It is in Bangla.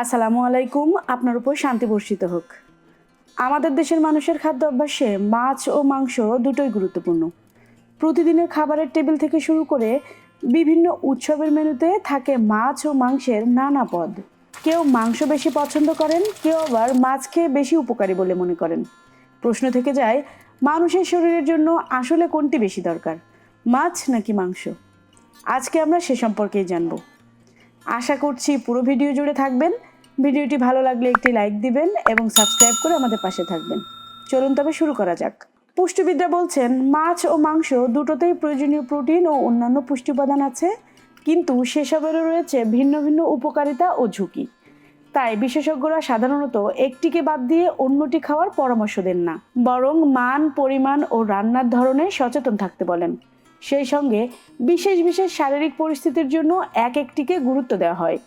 আসসালামু আলাইকুম, আপনার উপর শান্তি বর্ষিত হোক। আমাদের দেশের মানুষের খাদ্য অভ্যাসে মাছ ও মাংস দুটোই গুরুত্বপূর্ণ। প্রতিদিনের খাবারের টেবিল থেকে শুরু করে বিভিন্ন উৎসবের মেনুতে থাকে মাছ ও মাংসের নানা পদ। কেউ মাংস বেশি পছন্দ করেন, কেউ আবার মাছ খেয়ে বেশি উপকারী বলে মনে করেন। প্রশ্ন থেকে যায়, মানুষের শরীরের জন্য আসলে কোনটি বেশি দরকার, মাছ নাকি মাংস? আজকে আমরা সে সম্পর্কেই জানব। আশা করছি পুরো ভিডিও জুড়ে থাকবেন। ভিডিওটি ভালো লাগলে একটি লাইক দিবেন এবং সাবস্ক্রাইব করে আমাদের পাশে থাকবেন। চলুন তবে শুরু করা যাক। পুষ্টিবিদরা বলছেন, মাছ ও মাংস দুটোতেই প্রয়োজনীয় প্রোটিন ও অন্যান্য পুষ্টি উপাদান আছে, কিন্তু সেসবেরও রয়েছে ভিন্ন ভিন্ন উপকারিতা ও ঝুঁকি। তাই বিশেষজ্ঞরা সাধারণত একটিকে বাদ দিয়ে অন্যটি খাওয়ার পরামর্শ দেন না, বরং মান, পরিমাণ ও রান্নার ধরনে সচেতন থাকতে বলেন। সেই সঙ্গে বিশেষ বিশেষ শারীরিক পরিস্থিতির জন্য এক একটিকে গুরুত্ব দেওয়া হয়।